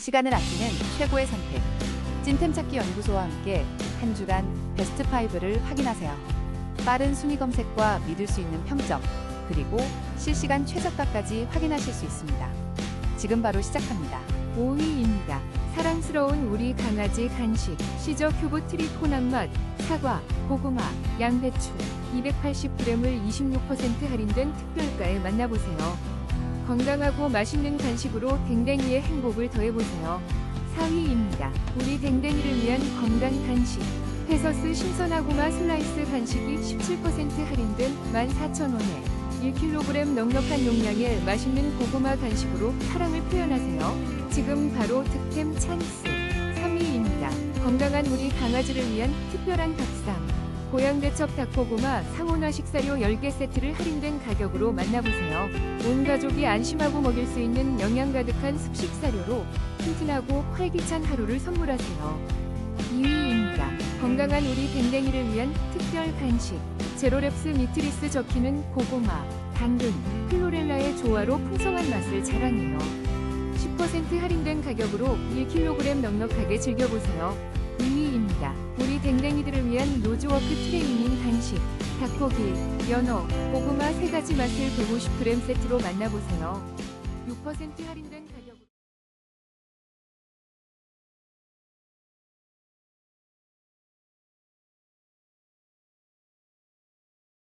시간을 아끼는 최고의 선택. 찐템 찾기 연구소와 함께 한 주간 베스트 5를 확인하세요. 빠른 순위 검색과 믿을 수 있는 평점, 그리고 실시간 최저가까지 확인하실 수 있습니다. 지금 바로 시작합니다. 5위입니다. 사랑스러운 우리 강아지 간식 시저 큐브 트리코난 맛 사과, 고구마, 양배추 280g을 26% 할인된 특별가에 만나보세요. 건강하고 맛있는 간식으로 댕댕이의 행복을 더해보세요. 4위입니다. 우리 댕댕이를 위한 건강 간식 페서스 신선하고마 슬라이스 간식이 17% 할인된 14,000원에 1kg 넉넉한 용량의 맛있는 고구마 간식으로 사랑을 표현하세요. 지금 바로 득템 찬스 3위입니다. 건강한 우리 강아지를 위한 특별한 밥상 고양대첩 닭고구마 상온화 식사료 10개 세트를 할인된 가격으로 만나보세요. 온 가족이 안심하고 먹일 수 있는 영양 가득한 습식 사료로 튼튼하고 활기찬 하루를 선물하세요. 2위입니다. 건강한 우리 댕댕이를 위한 특별 간식 제로랩스 미트리스 적히는 고구마, 당근, 클로렐라의 조화로 풍성한 맛을 자랑해요. 10% 할인된 가격으로 1kg 넉넉하게 즐겨보세요. 2위입니다. 댕댕이들을 위한 노즈워크 트레이닝 간식 닭고기, 연어, 고구마 3가지 맛을 150g 세트로 만나보세요. 6% 할인된